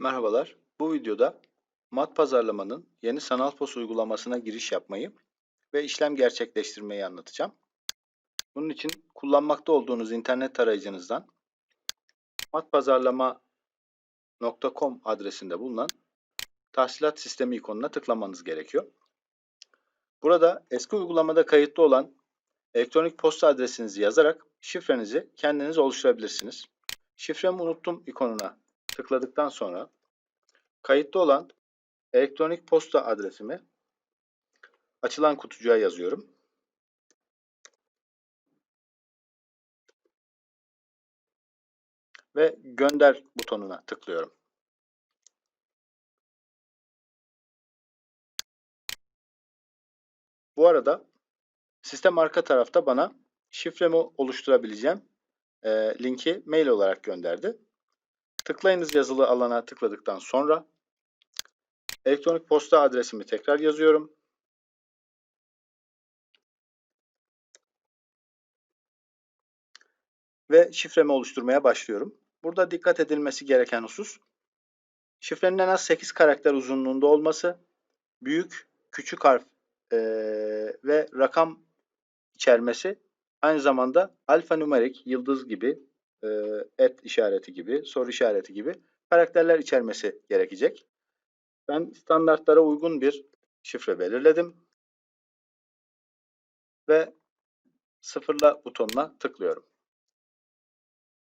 Merhabalar. Bu videoda mat pazarlamanın yeni sanal pos uygulamasına giriş yapmayı ve işlem gerçekleştirmeyi anlatacağım. Bunun için kullanmakta olduğunuz internet tarayıcınızdan matpazarlama.com adresinde bulunan tahsilat sistemi ikonuna tıklamanız gerekiyor. Burada eski uygulamada kayıtlı olan elektronik posta adresinizi yazarak şifrenizi kendiniz oluşturabilirsiniz. Şifremi unuttum ikonuna tıkladıktan sonra kayıtlı olan elektronik posta adresimi açılan kutucuğa yazıyorum. Ve gönder butonuna tıklıyorum. Bu arada sistem arka tarafta bana şifremi oluşturabileceğim e, linki mail olarak gönderdi. Tıklayınız yazılı alana tıkladıktan sonra elektronik posta adresimi tekrar yazıyorum. Ve şifremi oluşturmaya başlıyorum. Burada dikkat edilmesi gereken husus şifrenin en az 8 karakter uzunluğunda olması, büyük, küçük harf e, ve rakam içermesi aynı zamanda alfanümerik, yıldız gibi, et işareti gibi, soru işareti gibi karakterler içermesi gerekecek. Ben standartlara uygun bir şifre belirledim. Ve sıfırla butonuna tıklıyorum.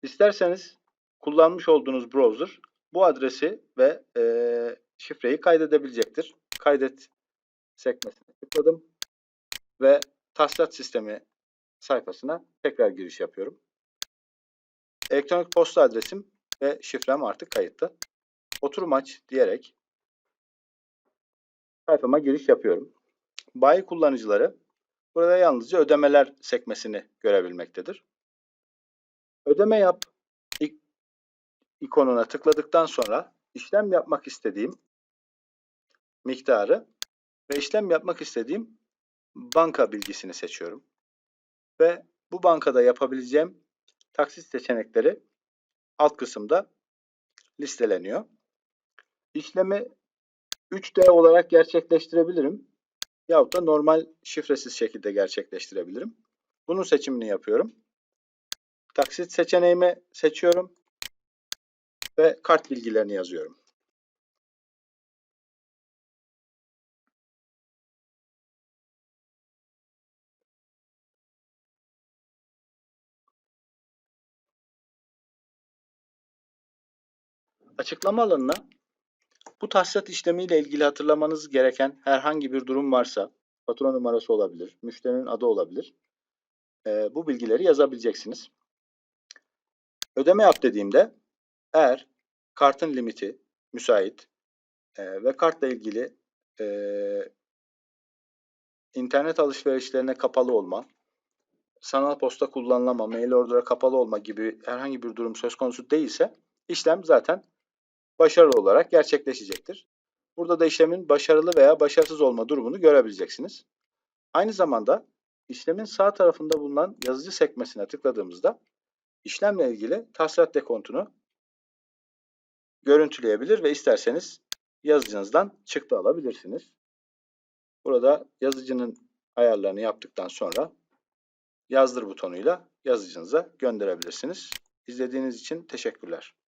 İsterseniz kullanmış olduğunuz browser bu adresi ve e, şifreyi kaydedebilecektir. Kaydet sekmesine tıkladım ve tahsilat sistemi sayfasına tekrar giriş yapıyorum. Elektronik posta adresim ve şifrem artık kayıtlı. Oturum aç diyerek sayfama giriş yapıyorum. Bayi kullanıcıları burada yalnızca ödemeler sekmesini görebilmektedir. Ödeme yap ikonuna tıkladıktan sonra işlem yapmak istediğim miktarı ve işlem yapmak istediğim banka bilgisini seçiyorum. Ve bu bankada yapabileceğim taksit seçenekleri alt kısımda listeleniyor. İşlemi 3D olarak gerçekleştirebilirim. Yahut da normal şifresiz şekilde gerçekleştirebilirim. Bunun seçimini yapıyorum. Taksit seçeneğimi seçiyorum. Ve kart bilgilerini yazıyorum. Açıklama alanına bu tahsilat işlemiyle ilgili hatırlamanız gereken herhangi bir durum varsa fatura numarası olabilir, müşterinin adı olabilir. E, bu bilgileri yazabileceksiniz. Ödeme yap dediğimde eğer kartın limiti müsait e, ve kartla ilgili e, internet alışverişlerine kapalı olma, sanal posta kullanılama, mail order'a kapalı olma gibi herhangi bir durum söz konusu değilse işlem zaten başarılı olarak gerçekleşecektir. Burada da işlemin başarılı veya başarısız olma durumunu görebileceksiniz. Aynı zamanda işlemin sağ tarafında bulunan yazıcı sekmesine tıkladığımızda işlemle ilgili tahsilat dekontunu görüntüleyebilir ve isterseniz yazıcınızdan çıktı alabilirsiniz. Burada yazıcının ayarlarını yaptıktan sonra yazdır butonuyla yazıcınıza gönderebilirsiniz. İzlediğiniz için teşekkürler.